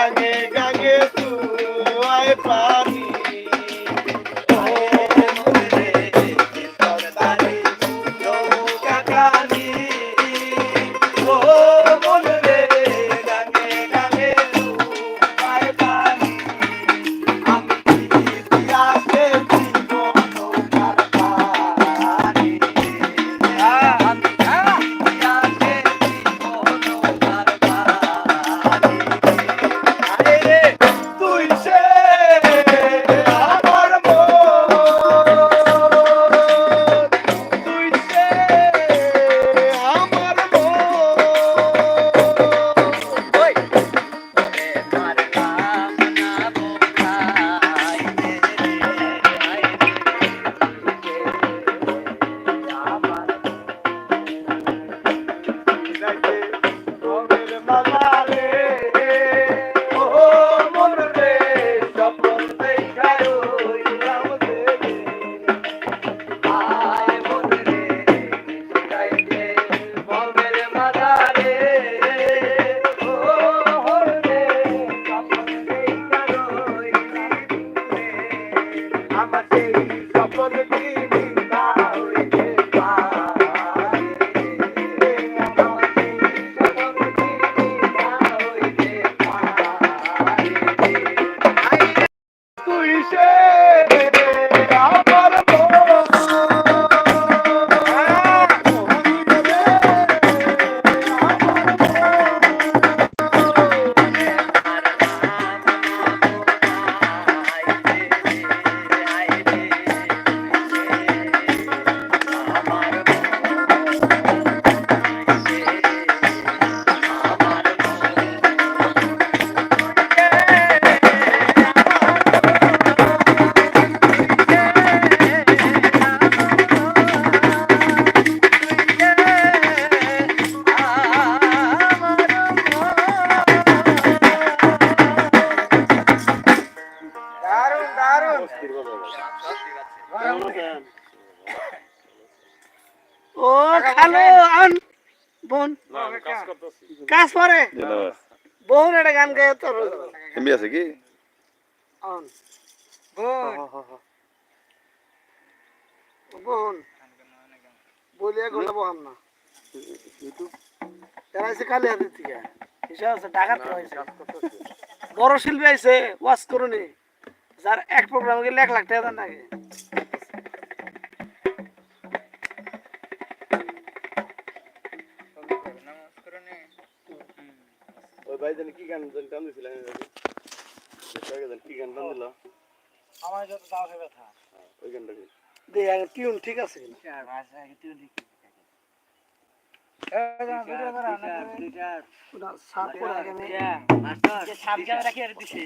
গাঙ্গে গাঙ্গে তুই পানি ও খালো আন। বোন কাজ পরে। বোন একটা গান গায়ে তোর। এমবি আছে কি? আন। বোন। বোন বলিয়া গোটা বহাম না। এরা এসে কালি হাতে থেকে হিসাব আছে টাকার তো বড় শিল্পী আইছে ওয়াশ করুনি। যার এক প্রোগ্রামে গেলে এক লাখ টাকা দেন নাকি ওই ভাই জানি কি গান দিছিল কি গান টান দিল? আমার যত দাও ব্যথা। ওই গানটা টিউন ঠিক আছে কিনা? সাপ জামা রাখি আর দিছি